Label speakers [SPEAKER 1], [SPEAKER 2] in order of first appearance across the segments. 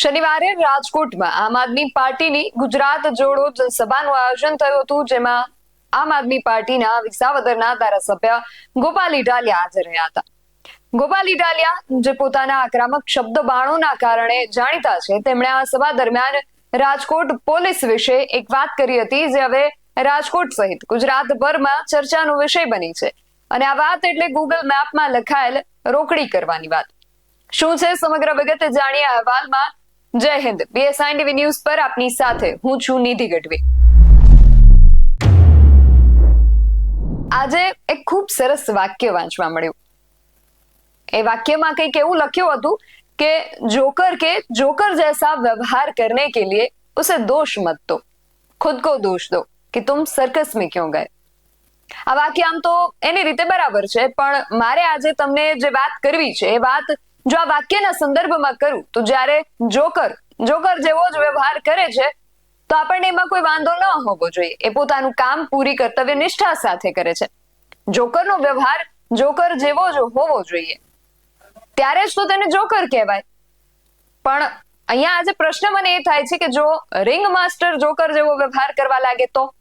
[SPEAKER 1] શનિવારે રાજકોટમાં આમ આદમી પાર્ટીની ગુજરાત જોડો જનસભાનું આયોજન થયું હતું, જેમાં આમ આદમી પાર્ટીના વિસાવદરના ધારાસભ્ય ગોપાલ ઇટાલિયા હાજર રહ્યા હતા. ગોપાલ ઇટાલિયા જે પોતાના આક્રમક શબ્દ બાણોના કારણે જાણીતા છે, તેમણે આ સભા દરમિયાન રાજકોટ પોલીસ વિશે એક વાત કરી હતી, જે હવે રાજકોટ સહિત ગુજરાતભરમાં ચર્ચાનો વિષય બની છે. અને આ વાત એટલે ગૂગલ મેપમાં લખાયેલ રોકડી કરવાની વાત. શું છે સમગ્ર વિગતે? જાણીએ અહેવાલમાં જય હિન્દ. બીએસઆઈ ટીવી ન્યૂઝ પર આપની સાથે હું છું નિધિ ગઢવી. આજે એક ખૂબ સરસ વાક્ય વાંચવા મળ્યું. એ વાક્યમાં કંઈક એવું લખ્યું હતું કે, જોકર કે જોકર જૈસા વ્યવહાર કરને કે लिए ઉસે દોષ મત દો. ખુદ કો દોષ દો કે तुम સર્કસ में ક્યો गए આ વાક્ય આમ તો એની રીતે બરાબર છે, પણ મારે આજે તમને જે વાત કરવી છે, એ વાત જો આ વાક્યના સંદર્ભમાં કરું, તો જ્યારે જોકર જોકર જેવો જ વ્યવહાર કરે છે, તો આપણને એમાં કોઈ વાંધો ન હોવો જોઈએ. એ પોતાનું કામ પૂરી કર્તવ્ય નિષ્ઠા સાથે કરે છે. જોકરનો વ્યવહાર જોકર જેવો જ હોવો જોઈએ. ત્યારે જ તો તેને જોકર કહેવાય. પણ અહીંયા આજે પ્રશ્ન મને એ થાય છે કે જો રિંગ માસ્ટર જોકર જેવો વ્યવહાર કરવા લાગે તો?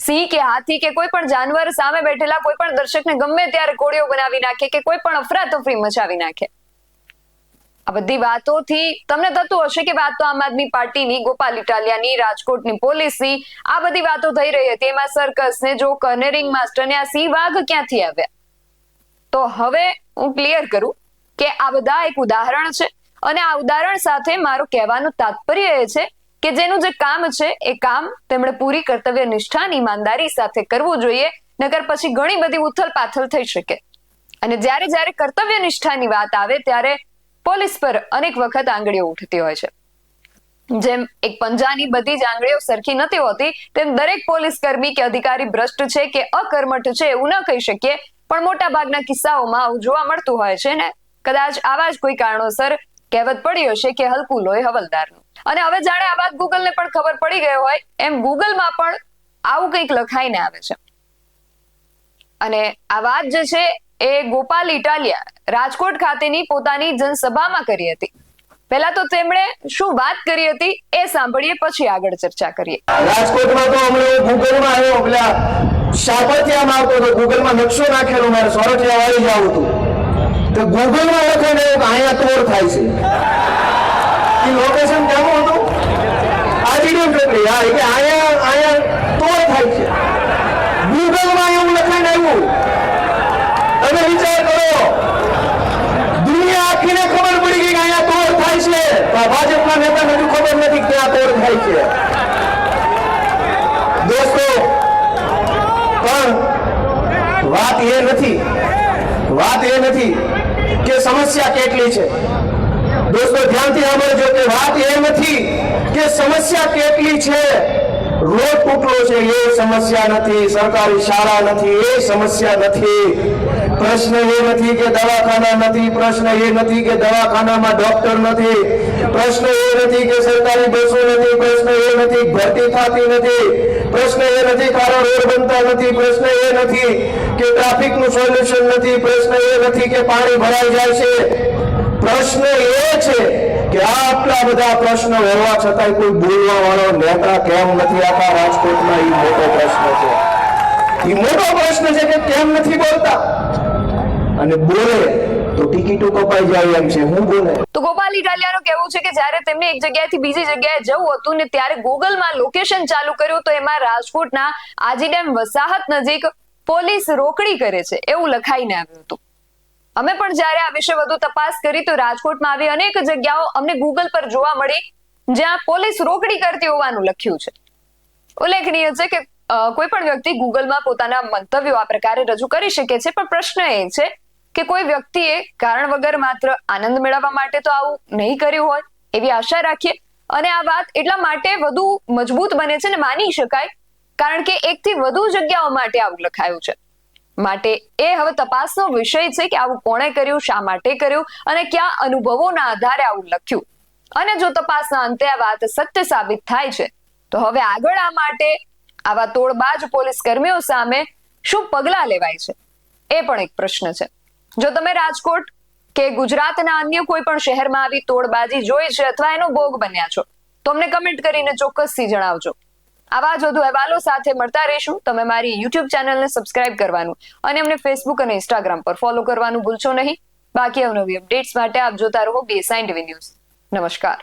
[SPEAKER 1] સિંહ કે હાથી કે કોઈ પણ જાનવર સામે બેઠેલા કોઈ પણ દર્શકને ગમે ત્યારે કોળીઓ બનાવી નાખે કે કોઈ પણ અફરાતફરી મચાવી નાખે. આ બધી વાતોથી તમને થતું હશે કે વાત તો આમ આદમી પાર્ટીની, ગોપાલ ઇટાલિયાની, રાજકોટની પોલીસની, આ બધી વાતો થઈ રહી હતી. એમાં સર્કસ ને જો કનેરિંગ માસ્ટર ને આ સિંહ વાઘ ક્યાંથી આવ્યા? તો હવે હું ક્લિયર કરું કે આ બધા એક ઉદાહરણ છે અને આ ઉદાહરણ સાથે મારું કહેવાનું તાત્પર્ય એ છે કે જેનું જે કામ છે, એ કામ તેમણે પૂરી કર્તવ્ય નિષ્ઠાની ઈમાનદારી સાથે કરવું જોઈએ નગર પછી ઘણી બધી ઉથલ પાથલ થઈ શકે. અને જ્યારે જ્યારે કર્તવ્ય નિષ્ઠાની વાત આવે, ત્યારે પોલીસ પર અનેક વખત આંગળીઓ ઉઠતી હોય છે. જેમ એક પંજાની બધી જ આંગળીઓ સરખી નથી હોતી, તેમ દરેક પોલીસ કર્મી કે અધિકારી ભ્રષ્ટ છે કે અકર્મઠ છે એવું ન કહી શકીએ, પણ મોટા ભાગના કિસ્સાઓમાં આવું જોવા મળતું હોય છે ને? કદાચ આવા જ કોઈ કારણોસર કહેવત પડી હશે કે હલકું લોહી હવલદારનું. અને હવે જાણે આ વાત ગૂગલને પણ ખબર પડી ગયો હોય, એમ ગૂગલમાં પણ આવું કંઈક લખાઈને આવે છે. અને આ વાત જે છે એ ગોપાલ ઇટાલિયા રાજકોટ ખાતેની પોતાની જનસભામાં કરી હતી. પહેલા તો તેમણે શું વાત કરી હતી એ સાંભળીએ, પછી આગળ ચર્ચા કરીએ.
[SPEAKER 2] રાજકોટમાં તો હમણાં ગૂગલમાં આવ્યો, પેલા સાપતિયામાં આવતો હતો, ગૂગલમાં નકશો નાખેલો મારે, સોરઠિયા વાળી જવું હતું. તો ગૂગલમાં લખાઈને આવ્યું અહીંયા તોડ થાય છે. એ લોકેશન કેવું હતું? આજીડેમ ચોકડી પ્રક્રિયા એટલે અહીંયા અહીંયા તોડ થાય છે ગૂગલમાં એવું લખાઈને આવ્યું તમે વિચાર કરો. દુનિયા આખીને ખબર પડી ગઈ કે અહીંયા તોડ થાય છે. ભાજપના નેતાને હજુ ખબર નથી કે આ તોડ થાય છે. દોસ્તો, પણ વાત એ નથી, વાત એ નથી કે સમસ્યા કેટલી છે. દોસ્તો, ધ્યાનથી સાંભળજો કે વાત એ નથી કે સમસ્યા કેટલી છે. રોડ તૂટલો છે, એ સમસ્યા નથી, સરકારી શાળા નથી, એ સમસ્યા નથી. પ્રશ્ન એ નથી કે દવાખાના નથી, પ્રશ્ન એ નથી કે દવાખાનામાં ડોક્ટર નથી. પ્રશ્ન એ નથી કે સરકારી બસો નથી, પ્રશ્ન એ નથી ભરતી થતી નથી. પ્રશ્ન એ નથી કારણ રોડ બનતા નથી, પ્રશ્ન એ નથી કે ટ્રાફિકનું સોલ્યુશન નથી, પ્રશ્ન એ નથી કે પાણી ભરાઈ જાય છે. પ્રશ્ન એ છે કે આટલા બધા પ્રશ્નો હોવા છતાંય કોઈ બોલવા વાળો નેતા કેમ નથી આખા રાજકોટમાં? એ મોટો પ્રશ્ન છે. એ મોટો પ્રશ્ન છે કે કેમ નથી બોલતા? અને બોલે તો ટિકિટો કપાઈ જાય એમ છે. હું બોલે?
[SPEAKER 1] તો ગોપાલ ઇટાલિયાનું કહેવું છે કે જ્યારે તેમને એક જગ્યાએથી બીજી જગ્યાએ જવું હતું ને ત્યારે ગૂગલમાં લોકેશન ચાલુ કર્યું તો એમાં રાજકોટના આજીડેમ વસાહત નજીક પોલીસ રોકડી કરે છે. એવું લખાઈને આવ્યું હતું. અમે પણ જ્યારે આ વિશે વધુ તપાસ કરી તો રાજકોટમાં આવી અનેક જગ્યાઓ અમને ગૂગલ પર જોવા મળી, જ્યાં પોલીસ રોકડી કરતી હોવાનું લખ્યું છે. ઉલ્લેખનીય છે કે કોઈ પણ વ્યક્તિ ગૂગલમાં પોતાના મંતવ્યો આ પ્રકારે રજૂ કરી શકે છે, પણ પ્રશ્ન એ છે કે કોઈ વ્યક્તિએ કારણ વગર માત્ર આનંદ મેળવવા માટે તો આવું નહીં કર્યું હોય, એવી આશા રાખીએ. અને આ વાત એટલા માટે વધુ મજબૂત બને છે ને માની શકાય, કારણ કે એકથી વધુ જગ્યાઓ માટે આવું લખાયું છે. માટે એ હવે તપાસનો વિષય છે કે આવું કોણે કર્યું, શા માટે કર્યું, અને કયા અનુભવોના આધારે આવું લખ્યું. અને જો તપાસના અંતે આ વાત સત્ય સાબિત થાય છે, તો હવે આગળ આ માટે આવા તોડબાજ પોલીસ કર્મીઓ સામે શું પગલાં લેવાય છે, એ પણ એક પ્રશ્ન છે. જો તમે રાજકોટ કે ગુજરાતના અન્ય કોઈ પણ શહેરમાં આવી તોડબાજી જોઈ છે અથવા એનો ભોગ બન્યા છો, તો અમને કમેન્ટ કરીને ચોક્કસથી જણાવજો. આવા જ વધુ અહેવાલો સાથે મળતા રહીશું. તમે મારી યુટ્યુબ ચેનલને સબસ્ક્રાઇબ કરવાનું અને અમને ફેસબુક અને ઇન્સ્ટાગ્રામ પર ફોલો કરવાનું ભૂલશો નહીં. બાકી અવનવી અપડેટ્સ માટે આપ જોતા રહો બીએસઆઈ ટીવી ન્યૂઝ નમસ્કાર.